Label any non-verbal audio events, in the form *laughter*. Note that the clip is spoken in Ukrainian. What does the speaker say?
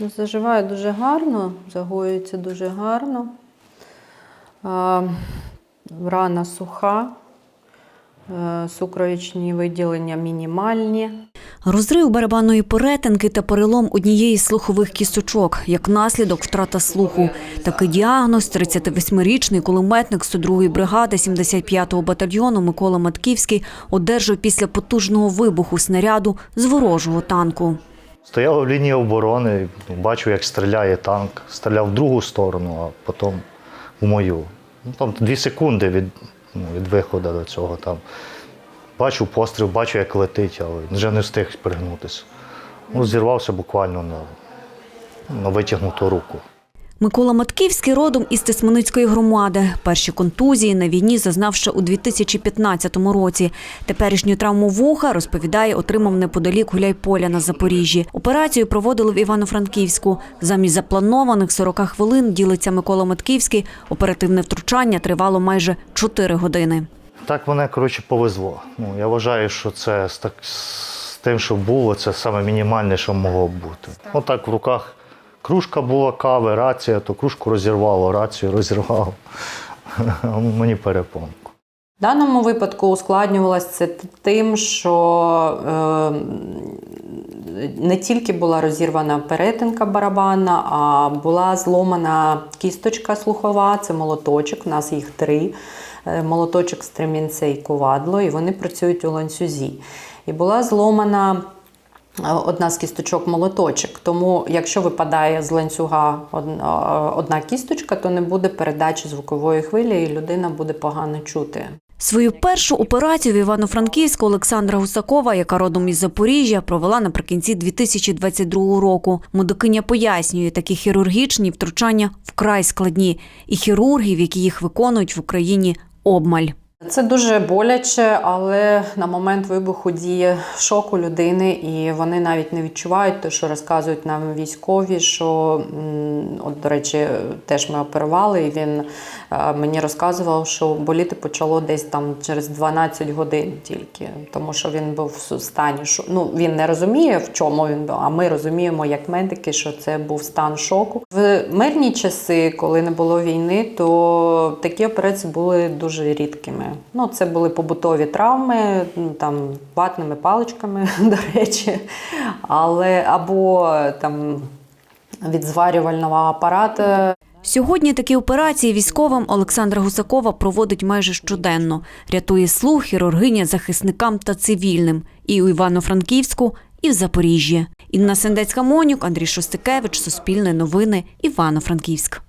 Ну, Заживає дуже гарно, загоюється дуже гарно. А, рана суха, е, сукровичні виділення мінімальні. Розрив барабанної перетинки та перелом однієї з слухових кісточок, як наслідок втрата слуху. Такий діагноз 38-річний кулеметник 102-ї бригади 75-го батальйону Микола Матківський одержав після потужного вибуху снаряду з ворожого танку. Стояв в лінії оборони, бачив, як стріляє танк. Стріляв в другу сторону, а потім в мою. Ну, там дві секунди від, ну, від виходу до цього. Там. Бачу постріл, бачу, як летить, але вже не встиг пригнутися. Ну, зірвався буквально на, на витягнуту руку. Микола Матківський родом із Тисменицької громади. Перші контузії на війні зазнав ще у 2015 році. Теперішню травму вуха, розповідає, отримав неподалік Гуляйполя на Запоріжжі. Операцію проводили в Івано-Франківську. Замість запланованих 40 хвилин, ділиться Микола Матківський, оперативне втручання тривало майже 4 години. Так мене, коротше, повезло. Ну, я вважаю, що це з, так, з тим, що було, це саме мінімальне, що могло б бути. Отак в руках кружка була кави, рація, то кружку розірвало, рацію розірвало. *laughs* Мені перепонку. В даному випадку ускладнювалося це тим, що е, не тільки була розірвана перетинка барабана, а була зломана кісточка слухова, це молоточок, у нас їх три. Е, Молоточок, стремінце і ковадло, і вони працюють у ланцюзі. І була зломана одна з кісточок молоточок. Тому, якщо випадає з ланцюга одна, кісточка, то не буде передачі звукової хвилі, і людина буде погано чути. Свою першу операцію в Івано-Франківську Олександра Гусакова, яка родом із Запоріжжя, провела наприкінці 2022 року. Медикиня пояснює, такі хірургічні втручання вкрай складні, і хірургів, які їх виконують в Україні, обмаль. Це дуже боляче, але на момент вибуху діє шок у людини, і вони навіть не відчувають те, що розказують нам військові. Що от, до речі, теж ми оперували, і він е, мені розказував, що боліти почало десь там через 12 годин тільки, тому що він був в стані. що- Ну він не розуміє, в чому він був, а ми розуміємо, як медики, що це був стан шоку. В мирні часи, коли не було війни, то такі операції були дуже рідкими. Ну, це були побутові травми, ну, там ватними паличками, *laughs* до речі, але або там від зварювального апарату. Сьогодні такі операції військовим Олександра Гусакова проводить майже щоденно. Рятує слух хірургиня захисникам та цивільним і у Івано-Франківську, і в Запоріжжі. Інна Сендецька Монюк, Андрій Шостикевич, Суспільне новини, Івано-Франківськ.